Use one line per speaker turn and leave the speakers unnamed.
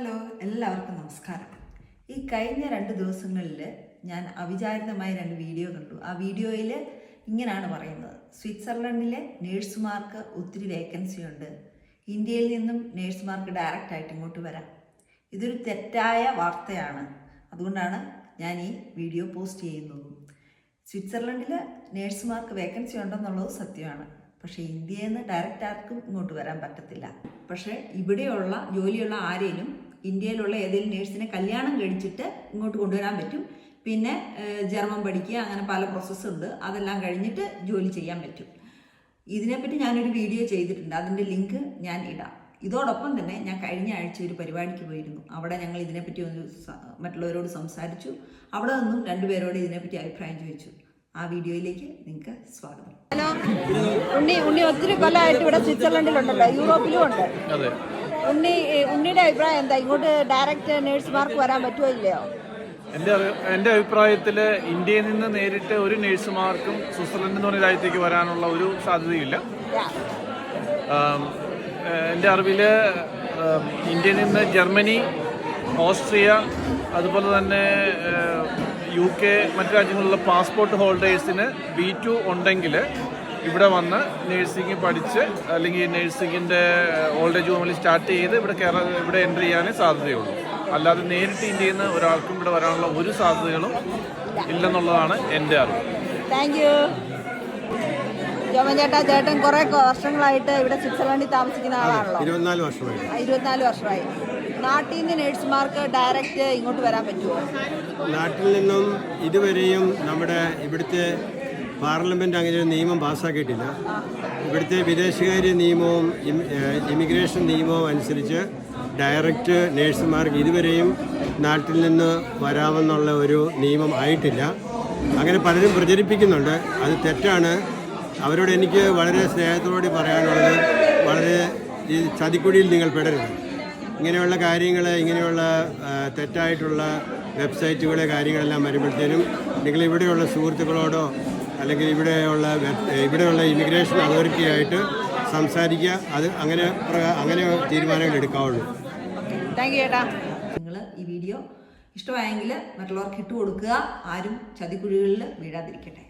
Hello എല്ലാവർക്കും നമസ്കാരം. ഈ കഴിഞ്ഞ രണ്ട് ദിവസങ്ങളിൽ ഞാൻ അവിചാരിതമായ രണ്ട് വീഡിയോ കണ്ടു. ആ വീഡിയോയിൽ ഇങ്ങനെയാണ് പറയുന്നത്. സ്വിറ്റ്സർലൻഡിലെ നേഴ്സുമാർക്ക് ഒത്തിരി വേക്കൻസി ഉണ്ട്. ഇന്ത്യയിൽ നിന്നും നേഴ്സുമാർക്ക് ഡയറക്റ്റ് ആയിട്ട് ഇങ്ങോട്ട് വരാം. ഇതൊരു തെറ്റായ വാർത്തയാണ്. അതുകൊണ്ടാണ് ഞാൻ ഈ വീഡിയോ പോസ്റ്റ് ചെയ്യുന്നത്. സ്വിറ്റ്സർലൻഡിൽ നേഴ്സുമാർക്ക് വേക്കൻസി ഉണ്ടെന്നുള്ളത് സത്യമാണ്. പക്ഷേ ഇന്ത്യയിൽ നിന്ന് ഡയറക്റ്റ് ആർക്കും ഇങ്ങോട്ട് വരാൻ പറ്റത്തില്ല. പക്ഷേ ഇവിടെയുള്ള ജോലിയുള്ള ആരെയും ഇന്ത്യയിലുള്ള ഏതെങ്കിലും നേഴ്സിനെ കല്യാണം കഴിച്ചിട്ട് ഇങ്ങോട്ട് കൊണ്ടുവരാൻ പറ്റും. പിന്നെ ജർമ്മൻ പഠിക്കുക അങ്ങനെ പല പ്രോസസ്സ് ഉണ്ട്. അതെല്ലാം കഴിഞ്ഞിട്ട് ജോലി ചെയ്യാൻ പറ്റും. ഇതിനെപ്പറ്റി ഞാനൊരു വീഡിയോ ചെയ്തിട്ടുണ്ട്. അതിന്റെ ലിങ്ക് ഞാൻ ഇടാം. ഇതോടൊപ്പം തന്നെ ഞാൻ കഴിഞ്ഞ ആഴ്ച ഒരു പരിപാടിക്ക് പോയിരുന്നു. അവിടെ ഞങ്ങൾ ഇതിനെപ്പറ്റി ഒന്ന് മറ്റുള്ളവരോട് സംസാരിച്ചു. അവിടെ നിന്നും രണ്ടുപേരോട് ഇതിനെപ്പറ്റി അഭിപ്രായം ചോദിച്ചു. ആ വീഡിയോയിലേക്ക് നിങ്ങൾക്ക് സ്വാഗതം.
ഹലോ. ഉണ്ണി ഉണ്ണി ഒത്തിരി കൊല്ലമായിട്ട് ഇവിടെ സ്വിറ്റ്സർലൻഡിലുണ്ടല്ലോ. യൂറോപ്പിലും ഉണ്ട്.
അതെ.
ഉണ്ണി അഭിപ്രായം എന്താ? ഇങ്ങോട്ട് ഡയറക്റ്റ് നേഴ്സുമാർക്ക് വരാൻ പറ്റുമോ ഇല്ലയോ?
എന്റെ എന്റെ എന്റെ അഭിപ്രായത്തിൽ ഇന്ത്യയിൽ നിന്ന് നേരിട്ട് ഒരു നേഴ്സുമാർക്കും സ്വിറ്റ്സർലൻഡ് എന്ന് പറഞ്ഞ രാജ്യത്തേക്ക് വരാനുള്ള ഒരു സാധ്യതയില്ല. എന്റെ അറിവിൽ എന്റെ അറിവിൽ ഇന്ത്യയിൽ നിന്ന് ജർമ്മനി ഓസ്ട്രിയ അതുപോലെ തന്നെ യു കെ മറ്റു രാജ്യങ്ങളിലുള്ള പാസ്പോർട്ട് ഹോൾഡേഴ്സിന് ബി ടു ഉണ്ടെങ്കിൽ ഇവിടെ വന്ന് നേഴ്സിംഗ് പഠിച്ച് അല്ലെങ്കിൽ നേഴ്സിങ്ങിന്റെ ഓൾഡ് ഏജ് ഹോമിൽ സ്റ്റാർട്ട് ചെയ്ത് ഇവിടെ കേരള ഇവിടെ എന്റർ ചെയ്യാനേ സാധ്യതയുള്ളൂ. അല്ലാതെ നേരിട്ട് ഇന്ത്യയിൽ നിന്ന് ഒരാൾക്കും ഇവിടെ വരാനുള്ള ഒരു സാധ്യതകളും ഇല്ലെന്നുള്ളതാണ് എന്റെ അറിവ്.
താങ്ക് യു ജോമൻ ചേട്ടാ ചേട്ടൻ കുറെ വർഷങ്ങളായിട്ട് ഇവിടെ സ്വിറ്റ്സർലൻഡിൽ താമസിക്കുന്ന ആളാണല്ലോ.
ഇരുപത്തിനാല് വർഷമായി.
ഇരുപത്തിനാല് വർഷമായി. നാട്ടിൽ നിന്ന് നേഴ്സുമാർക്ക് ഡയറക്റ്റ് ഇങ്ങോട്ട് വരാൻ പറ്റുമോ?
നാട്ടിൽ നിന്നും ഇതുവരെയും നമ്മുടെ ഇവിടുത്തെ പാർലമെന്റ് അങ്ങനെ ഒരു നിയമം പാസ്സാക്കിയിട്ടില്ല. ഇവിടുത്തെ വിദേശകാര്യ നിയമവും ഇമിഗ്രേഷൻ നിയമവും അനുസരിച്ച് ഡയറക്റ്റ് നേഴ്സുമാർക്ക് ഇതുവരെയും നാട്ടിൽ നിന്ന് വരാമെന്നുള്ള ഒരു നിയമം ആയിട്ടില്ല. അങ്ങനെ പലരും പ്രചരിപ്പിക്കുന്നുണ്ട്. അത് തെറ്റാണ്. അവരോട് എനിക്ക് വളരെ സ്നേഹത്തോടെ പറയാനുള്ളത് വളരെ ഈ ചതിക്കുഴിയിൽ നിങ്ങൾ പെടരുത്. ഇങ്ങനെയുള്ള കാര്യങ്ങൾ ഇങ്ങനെയുള്ള തെറ്റായിട്ടുള്ള വെബ്സൈറ്റുകളെ കാര്യങ്ങളെല്ലാം വരുമ്പോഴത്തേനും നിങ്ങൾ ഇവിടെയുള്ള സുഹൃത്തുക്കളോടോ അല്ലെങ്കിൽ ഇവിടെയുള്ള ഇവിടെയുള്ള ഇമിഗ്രേഷൻ അതോറിറ്റിയായിട്ട് സംസാരിക്കുക. അത് അങ്ങനെ അങ്ങനെ തീരുമാനങ്ങൾ എടുക്കാവുള്ളൂ.
താങ്ക് യു ചേട്ടാ
നിങ്ങൾ ഈ വീഡിയോ ഇഷ്ടമായെങ്കിൽ മറ്റുള്ളവർക്ക് ഇട്ട് കൊടുക്കുക. ആരും ചതിക്കുഴികളിൽ വീഴാതിരിക്കട്ടെ.